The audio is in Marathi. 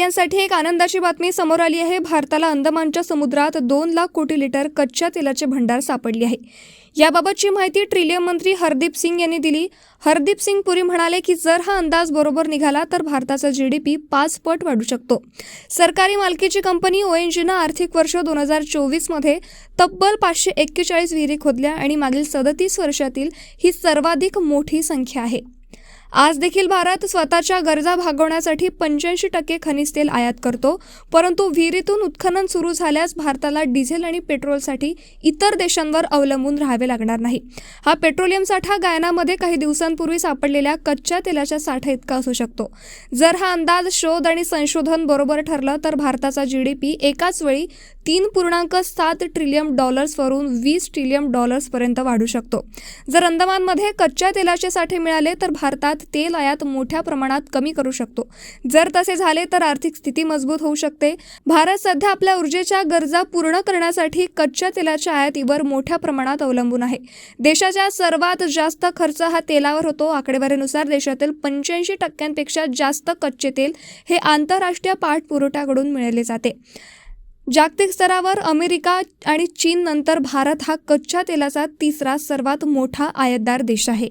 भारतीयांसाठी एक आनंदाची बातमी समोर आली आहे. भारताला अंदमानच्या समुद्रात दोन लाख कोटी लिटर कच्च्या तेलाचे भंडार सापडले आहे. याबाबतची माहिती ट्रिलियम मंत्री हरदीप सिंग यांनी दिली. हरदीप सिंग पुरी म्हणाले की जर हा अंदाज बरोबर निघाला तर भारताचा जी डी पी पाच पट वाढू शकतो. सरकारी मालकीची कंपनी ओ एन आर्थिक वर्ष दोन हजार चोवीसमध्ये तब्बल पाचशे एक्केचाळीस विहिरी खोदल्या आणि मागील सदतीस वर्षातील ही सर्वाधिक मोठी संख्या आहे. आज देखील भारत स्वतःच्या गरजा भागवण्यासाठी पंच्याऐंशी टक्के खनिज तेल आयात करतो परंतु विहिरीतून उत्खनन सुरू झाल्यास भारताला डिझेल आणि पेट्रोलसाठी इतर देशांवर अवलंबून राहावे लागणार नाही. हा पेट्रोलियम साठा गायनामध्ये काही दिवसांपूर्वी सापडलेल्या कच्च्या तेलाच्या साठा इतका असू शकतो. जर हा अंदाज शोध आणि संशोधन बरोबर ठरलं तर भारताचा जी डी पी एकाच वेळी तीन पूर्णांक सात ट्रिलियन डॉलर्सवरून वीस ट्रिलियन डॉलर्सपर्यंत वाढू शकतो. जर अंदमानमध्ये कच्च्या तेलाचे साठे मिळाले तर भारतात तेल आयात मोठ्या प्रमाणात कमी करू शकतो. जर तसे झाले तर आर्थिक स्थिती मजबूत होऊ शकते. भारत सध्या आपल्या ऊर्जेच्या गरजा पूर्ण करण्यासाठी कच्च्या तेलाच्या आयातीवर मोठ्या प्रमाणात अवलंबून आहे. देशाच्या सर्वात जास्त खर्च हा तेलावर होतो. आकडेवारीनुसार देशातील पंच्याऐंशी टक्क्यांपेक्षा जास्त कच्चे तेल हे आंतरराष्ट्रीय पाठपुरवठ्याकडून मिळवले जाते. जागतिक स्तरावर अमेरिका आणि चीन नंतर भारत हा कच्च्या तेलाचा तिसरा सर्वात मोठा आयातदार देश आहे.